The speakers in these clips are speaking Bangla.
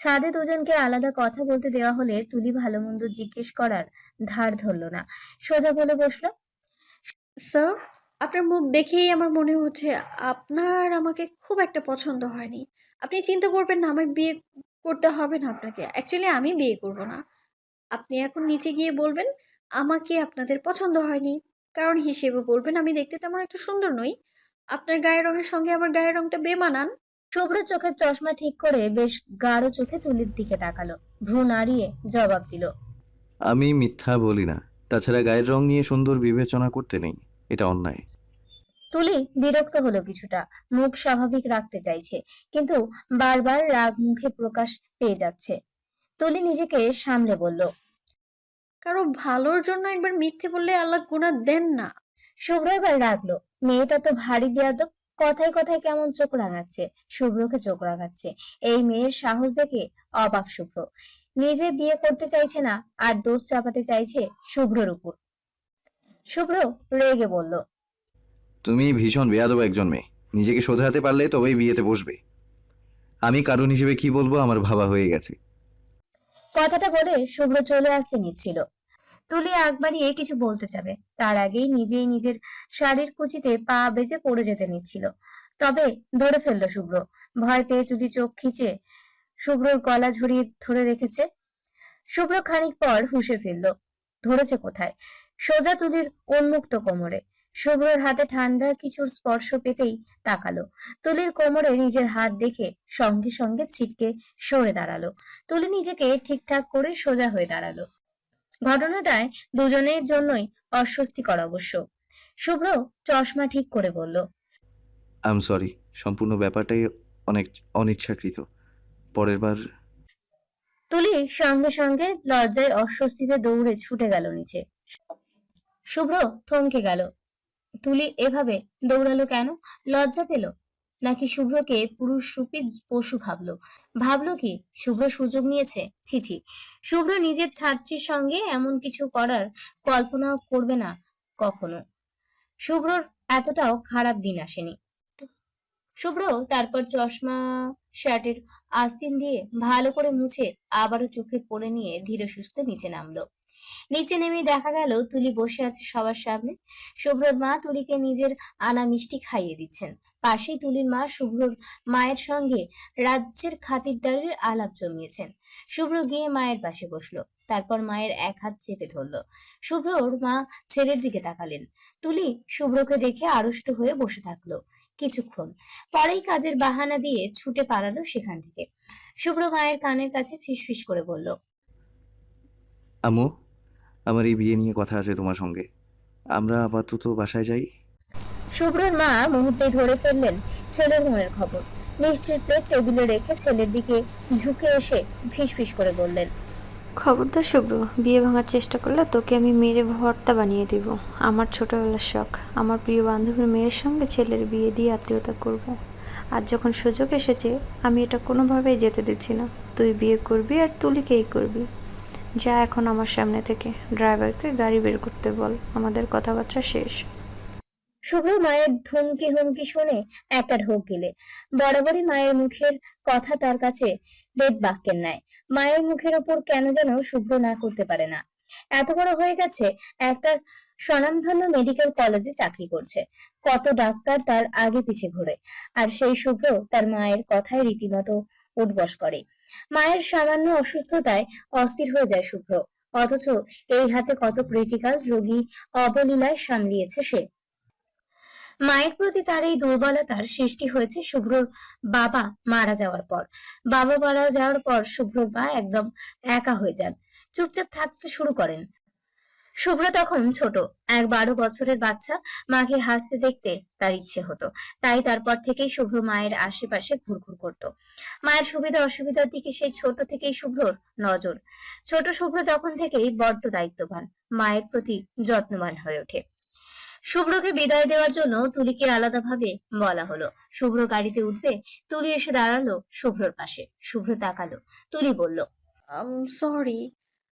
ছাদে দুজনকে আলাদা কথা বলতে দেওয়া হলে তুলি ভালো মন্দ জিজ্ঞেস করার ধার ধরল না। সোজা বলে বসল, স্যার, আপনার মুখ দেখেই আমার মনে হচ্ছে আপনার আমাকে খুব একটা পছন্দ হয়নি। আপনি চিন্তা করবেন না আমার বিয়ে করতে হবে না আপনাকে। অ্যাকচুয়ালি আমি বিয়ে করব না। আপনি এখন নিচে গিয়ে বলবেন, আমাকে আপনাদের পছন্দ হয়নি। কারণ হিসেবে বলবেন, আমি দেখতে তেমন একটা সুন্দর নই। আপনার গায়ের রঙের সঙ্গে আমার গায়ের রঙটা বেমানান। শুভ্র চোখের চশমা ঠিক করে বেশ গাঢ় চোখে তুলির দিকে তাকালো। ভ্রু নাড়িয়ে জবাব দিল আমি মিথ্যা বলি না। তাছাড়া গায়ের রং নিয়ে সুন্দর বিবেচনা করতে নেই। এটা অন্যায়। তুলি বিরক্ত হলো কিছুটা মুখ স্বাভাবিক রাখতে চাইছে কিন্তু বারবার রাগ মুখে প্রকাশ পেয়ে যাচ্ছে। তুলি নিজেকে সামলে বলল কারও ভালোর জন্য একবার মিথ্যে বললে আল্লাহ গুণা দেন না। শুভ্র এবার রাগলো মেয়েটা তো ভারী বেয়াদব কথায় কথায় কেমন চোখ রাঙাচ্ছে শুভ্রকে চোখ রাঙাচ্ছে। এই মেয়ের সাহস দেখে অবাক শুভ্র। নিজে বিয়ে করতে চাইছে না আর দোষ চাপাতে চাইছে শুভ্রর উপর। শুভ্র রেগে বলল তুমি ভীষণ বেয়াদব একজন মেয়ে। নিজেকে শোধরাতে পারলে তবেই বিয়েতে বসবে। আমি কারণ হিসেবে কি বলব আমার ভাবা হয়ে গেছে। কথাটা বলে শুভ্র চলে আসতে নিচ্ছিল। তুলি আগ বাড়িয়ে কিছু বলতে যাবে। তার আগেই নিজেই নিজের শাড়ির কুচিতে পা বেজে পড়ে যেতে নিচ্ছিল। তবে ধরে ফেলল শুভ্র, ভয় পেয়ে তুলি চোখ খিচে শুভ্রর গলা ঝরিয়ে ধরে রেখেছে। শুভ্র খানিক পর হুসে ফিরল, ধরেছে কোথায়? সোজা তুলির উন্মুক্ত কোমরে। শুভ্রর হাতে ঠান্ডা কিছুর স্পর্শ পেতেই তাকালো। তুলির কোমরে নিজের হাত দেখে সঙ্গে সঙ্গে ছিটকে সরে দাঁড়াল। তুলি নিজেকে ঠিকঠাক করে সোজা হয়ে দাঁড়াল। ঘটনাটায় দুজনের জন্যই অস্বস্তিকর অবশ্য। শুভ্র চশমা ঠিক করে বলল আম সরি সম্পূর্ণ ব্যাপারটাই অনেক অনিচ্ছাকৃত। পরের বার তুলি সঙ্গে সঙ্গে লজ্জায় অস্বস্তিতে দৌড়ে ছুটে গেল নিচে। শুভ্র থমকে গেল। তুলি এভাবে দৌড়ালো কেন? লজ্জা পেল? নাকি শুভ্রকে পুরুষ রূপী পশু ভাবলো। ভাবলো কি? শুভ্র সুযোগ নিয়েছে? ছিছি শুভ্র নিজের ছাত্রীর সঙ্গে এমন কিছু করার কল্পনাও করবে না কখনো। শুভ্রর এতটাও খারাপ দিন আসেনি। শুভ্র তারপর চশমা, শার্টের আস্তিন দিয়ে ভালো করে মুছে আবারও চোখে পড়ে নিয়ে ধীরে সুস্থে নিচে নামলো। নিচে নেমে দেখা গেল তুলি বসে আছে সবার সামনে। শুভ্রর মা তুলিকে নিজের আনা মিষ্টি খাইয়ে দিচ্ছেন। পাশেই তুলির মা শুভ্রর মায়ের সঙ্গে রাজ্যের খাতিরদারের আলাপ জমিয়েছেন। শুভ্র গিয়ে মায়ের পাশে বসল, তারপর মায়ের এক হাত চেপে ধরলো। শুভ্রর মা ছেলের দিকে তাকালেন। তুলি শুভ্রকে দেখে আড়ষ্ট হয়ে বসে থাকল কিছুক্ষণ। পরেই কাজের বাহানা দিয়ে ছুটে পালালো সেখান থেকে। শুভ্র মায়ের কানের কাছে ফিসফিস করে বলল আমু আমার এই বিয়ে নিয়ে কথা আছে তোমার সঙ্গে। আমরা আপাতত বাসায় যাই। শুভ্রর মা মুহূর্তে ধরে ফেললেন ছেলের মনের খবর। মিষ্টির প্লেট টেবিলে রেখে ছেলের দিকে ঝুঁকে এসে ফিসফিস করে বললেন, খবরদার শুভ্র বিয়ে ভাঙার চেষ্টা করলে তোকে আমি মেরে ভর্তা বানিয়ে দিব। আমার ছোটবেলার শখ। আমার প্রিয় বান্ধবীর মেয়ের সঙ্গে ছেলের বিয়ে দিয়ে আত্মীয়তা করব। আর যখন সুযোগ এসেছে, আমি এটা কোনোভাবেই যেতে দিচ্ছি না। তুই বিয়ে করবি আর তুলিকেই করবি। যা এখন আমার সামনে থেকে। ড্রাইভারকে গাড়ি বের করতে বল। আমাদের কথাবার্তা শেষ। শুভ্র মায়ের ধমকি হুমকি শুনে একটা ঢোক গিলে। বরাবরই মায়ের মুখের কথা তার কাছে বেদ বাক্যের ন্যায়। মায়ের মুখের ওপর কেন যেন শুভ্র না করতে পারে না। এত বড় হয়ে গেছে একটা স্বনামধন্য মেডিকেল কলেজে চাকরি করছে। কত ডাক্তার তার আগে পিছে ঘুরে। আর সেই শুভ্র তার মায়ের কথায় রীতিমতো উঠবস করে। মায়ের সামান্য অসুস্থতায় অস্থির হয়ে যায় শুভ্র। অথচ এই হাতে কত ক্রিটিক্যাল রোগী অবলীলায় সামলিয়েছে সে। মায়ের প্রতি তার এই দুর্বলতার সৃষ্টি হয়েছে শুভ্রর বাবা মারা যাওয়ার পর। বাবা মারা যাওয়ার পর শুভ্রর মা একদম একা হয়ে যান। চুপচাপ থাকতে শুরু করেন। শুভ্র তখন ছোট। এক বারো বছরের বাচ্চা। মাকে হাসতে দেখতে তার ইচ্ছে হতো। তাই তারপর থেকেই শুভ্র মায়ের আশেপাশে ঘুরঘুর করত। মায়ের সুবিধা অসুবিধার দিকে সেই ছোট থেকেই শুভ্রর নজর। ছোট শুভ্র তখন থেকেই বড্ড দায়িত্ববান। মায়ের প্রতি যত্নবান হয়ে ওঠে। শুভ্রকে বিদায় দেওয়ার জন্য তুলিকে আলাদাভাবে বলা হলো। শুভ্র গাড়িতে উঠবে তুলি এসে দাঁড়াল শুভ্রর পাশে। শুভ্র তাকালো তুলি বলল সরি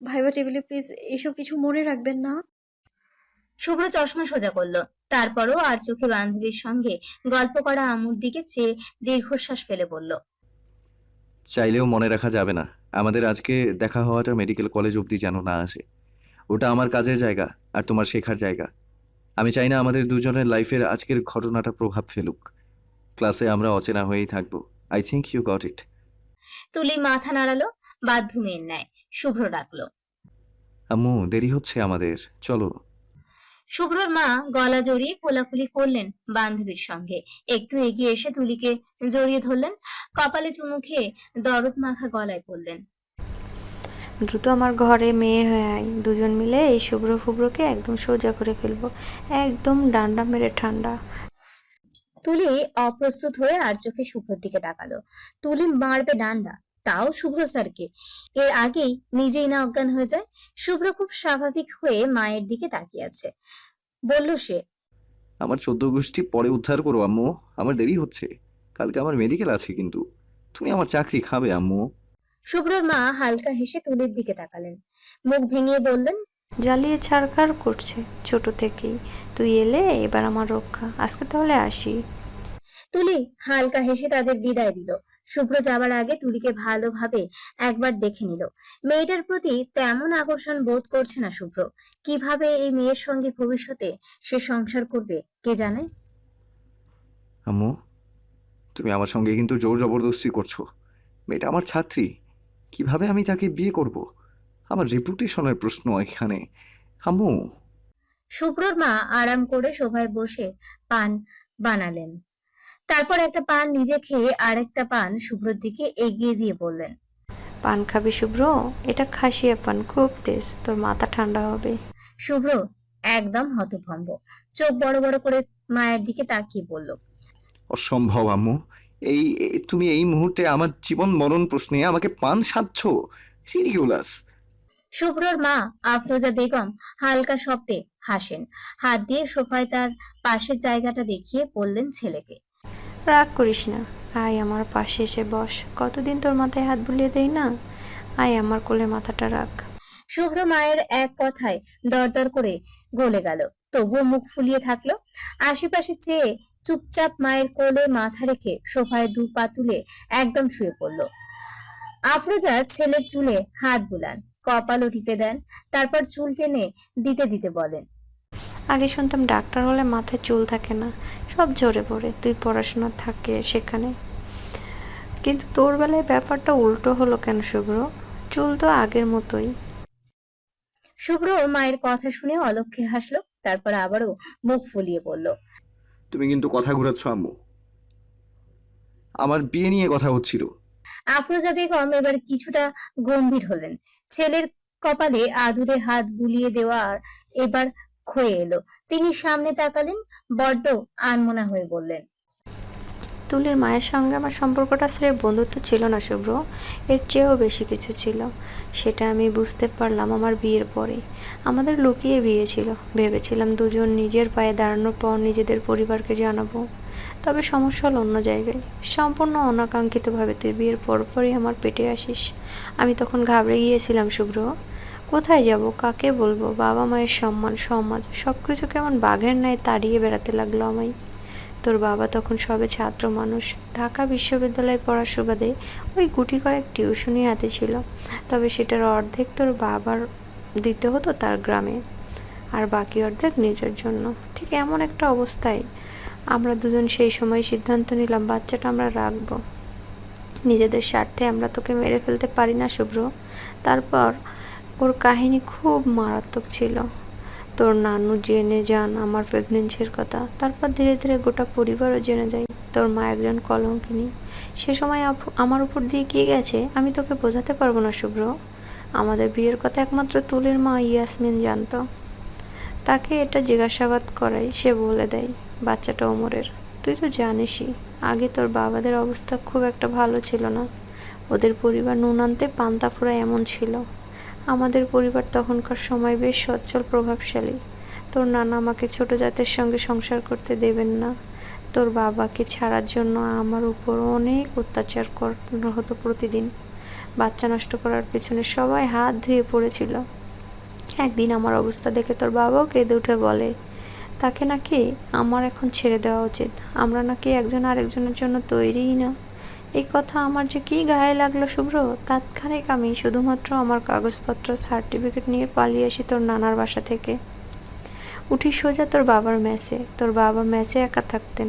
ভাইবা টেবিলে প্লিজ এসব কিছু মনে রাখবেন না। শুভ্র চশমা সোজা করল তারপরও আর চোখে বান্ধবীর সঙ্গে গল্প করা আমুর দিকে চেয়ে দীর্ঘশ্বাস ফেলে বলল চাইলেও মনে রাখা যাবে না আমাদের আজকে দেখা হওয়াটা মেডিকেল কলেজ অবধি যেন না আসে। ওটা আমার কাজের জায়গা আর তোমার শেখার জায়গা। আমি চাই না আমাদের দুজনের লাইফের আজকের ঘটনাটা প্রভাব ফেলুক। ক্লাসে আমরা অচেনা হয়েই থাকব। I think you got it Tuli মাথা নাড়ালো বাধ্য মেয়ের ন্যায়। শুভ্র ডাকলো। আম্মু দেরি হচ্ছে আমাদের। চলো। শুভ্রর মা গলা জড়িয়ে কোলাকুলি করলেন বান্ধবীর সঙ্গে। একটু এগিয়ে এসে তুলিকে জড়িয়ে ধরলেন। কপালে চুমু খেয়ে দরদ মাখা গলায় পড়লেন দ্রুত আমার ঘরে মেয়ে হয়ে আয়। দুজন মিলে এই শুভ্র ফুব্রকে একদম সোজা করে ফেলব। একদম ডান্ডা মেরে ঠান্ডা। তুলি অপ্রস্তুত হয়ে আর চোখে শুভ্রর দিকে তাকালো। তুলি মারবে ডান্ডা তাও শুভ্র স্যারকে। এর আগেই নিজেই না অজ্ঞান হয়ে যায়। শুভ্র খুব স্বাভাবিক হয়ে মায়ের দিকে তাকিয়ে আছে। বলল সে আমার চোদ্দ গোষ্ঠী পরে উদ্ধার করো আম্মু। আমার দেরি হচ্ছে। কালকে আমার মেডিকেল আছে কিন্তু। তুমি আমার চাকরি খাবে আম্মু। শুভ্রর মা হালকা হেসে তুলির দিকে তাকালেন। মুখ ভেঙিয়ে বললেন জ্বালিয়ে ছাড়খাড় করছে ছোট থেকেই। তুই এলে এবার আমার রক্ষা। আজকে তাহলে আসি। তুলি হালকা হেসে তাদের বিদায় দিল। শুভ্র যাবার আগে তুলিকে ভালোভাবে একবার দেখে নিল। মেয়েটার প্রতি তেমন আকর্ষণ বোধ করছে না শুভ্র। কীভাবে এই মেয়ের সঙ্গে ভবিষ্যতে সে সংসার করবে কে জানে? আম্মু তুমি আমার সঙ্গে কিন্তু জোর জবরদস্তি করছ। মেয়েটা আমার ছাত্রী। কীভাবে আমি তাকে বিয়ে করব? আমার রেপুটেশনের প্রশ্ন এখানে। আম্মু। শুভ্রর মা আরাম করে সোফায় বসে পান বানালেন। তারপর একটা পান নিজে খেয়ে আরেকটা পান শুভ্রর দিকে এগিয়ে দিয়ে বললেন পান খাবি শুভ্র? এটা খাসিয়া পান খুব তেজ তোর মাথা ঠান্ডা হবে। শুভ্র একদম হতভম্ব। চোখ বড় বড় করে মায়ের দিকে তাকিয়ে বলল অসম্ভব আম্মু। এই তুমি এই মুহূর্তে আমার জীবন মরণ প্রশ্নে আমাকে পান সাধছ? সিরিকুলাস শুভ্রর মা আফরোজা বেগম হালকা শব্দে হাসেন। হাত দিয়ে সোফায় তার পাশের জায়গাটা দেখিয়ে বললেন ছেলেকে। রাগ করিস না। আয় আমার পাশে এসে বস। কতদিন তোর মাথায় হাত বুলিয়ে দেই না? আয় আমার কোলে মাথাটা রাখ। শুভ্র মায়ের এক কথায় দরদর করে গলে গেল। তবুও মুখ ফুলিয়ে থাকল। আশেপাশে চেয়ে চুপচাপ মায়ের কোলে মাথা রেখে সোফায় দু পা তুলে একদম শুয়ে পড়ল। আফরোজা ছেলের চুলে হাত বুলান কপালও টিপে দেন তারপর চুল টেনে দিতে দিতে বলেন আগে শুনতাম ডাক্তার হলে মাথায় চুল থাকে না সব ঝরে পড়ে তুই পড়াশোনা থাকে সেখানে। কিন্তু তোর বেলায় ব্যাপারটা উল্টো হলো কেন শুভ্র? চুল তো আগের মতোই। শুভ্র মায়ের কথা শুনে অলক্ষে হাসলো তারপর আবারও মুখ ফুলিয়ে বলল তুমি কিন্তু কথা ঘুরাচ্ছ, আম্মু। আমার বিয়ে নিয়ে কথা হচ্ছিল। আফরোজা বেগম এবার কিছুটা গম্ভীর হলেন। ছেলের কপালে আদুরে হাত বুলিয়ে দেওয়ার এবার ক্ষয়ে এলো। তিনি সামনে তাকালেন, বড্ড আনমনা হয়ে বললেন তুলির মায়ের সঙ্গে আমার সম্পর্কটা স্রেফ বন্ধুত্ব ছিল না, শুভ্র। এর চেয়েও বেশি কিছু ছিল। সেটা আমি বুঝতে পারলাম আমার বিয়ের পরে। আমাদের লুকিয়ে বিয়ে ছিল। ভেবেছিলাম দুজন নিজের পায়ে দাঁড়ানোর পর নিজেদের পরিবারকে জানাব। তবে সমস্যা হলো অন্য জায়গায়। সম্পূর্ণ অনাকাঙ্ক্ষিতভাবে তুই বিয়ের পরপরই আমার পেটে আসিস। আমি তখন ঘাবড়ে গিয়েছিলাম, শুভ্র। কোথায় যাব? কাকে বলব? বাবা মায়ের সম্মান, সমাজ সব কিছু কেমন বাঘের ন্যায় তাড়িয়ে বেড়াতে লাগল আমায়। তোর বাবা তখন সবে ছাত্র মানুষ। ঢাকা বিশ্ববিদ্যালয়ে পড়ার সুবাদে ওই গুটি কয়েক টিউশনই হাতে ছিল। তবে সেটার অর্ধেক তোর বাবার দিতে হতো তার গ্রামে, আর বাকি অর্ধেক নিজের জন্য। ঠিক এমন একটা অবস্থায় আমরা দুজন সেই সময় সিদ্ধান্ত নিলাম, বাচ্চাটা আমরা রাখব। নিজেদের স্বার্থে আমরা তোকে মেরে ফেলতে পারি না, শুভ্র। তারপর ওর কাহিনী খুব মারাত্মক ছিল। তোর নানু জেনে যান আমার প্রেগনেন্সির কথা। তারপর ধীরে ধীরে গোটা পরিবারও জেনে যায়, তোর মা একজন কলঙ্কিনী। সে সময় আমার উপর দিয়ে কি গেছে আমি তোকে বোঝাতে পারব না, শুভ্র। আমাদের বিয়ের কথা একমাত্র তুলির মা ইয়াসমিন জানতো। তাকে এটা জিজ্ঞাসাবাদ করাই সে বলে দেয়, বাচ্চাটা ওমরের। তুই তো জানিসই, আগে তোর বাবাদের অবস্থা খুব একটা ভালো ছিল না। ওদের পরিবার নুন আনতে পান্তা এমন ছিল। আমাদের পরিবার তখনকার সময় বেশ সচ্ছল, প্রভাবশালী। তোর নানা আমাকে ছোট জাতের সঙ্গে সংসার করতে দেবেন না। তোর বাবাকে ছাড়ার জন্য আমার উপর অনেক অত্যাচার করানো হতো প্রতিদিন। বাচ্চা নষ্ট করার পেছনে সবাই হাত ধুয়ে পড়েছিল। একদিন আমার অবস্থা দেখে তোর বাবাও কেঁদে উঠে বলে, তাকে নাকি আমার এখন ছেড়ে দেওয়া উচিত? আমরা নাকি একজন আরেকজনের জন্য তৈরিই না। এই কথা আমার যে কি গায়ে লাগল শুভ্র? তাৎক্ষণিক আমি শুধুমাত্র আমার কাগজপত্র, সার্টিফিকেট নিয়ে পালিয়ে আসি তোর নানার বাসা থেকে। উঠি সোজা তোর বাবার ম্যাচে। তোর বাবা ম্যাচে একা থাকতেন।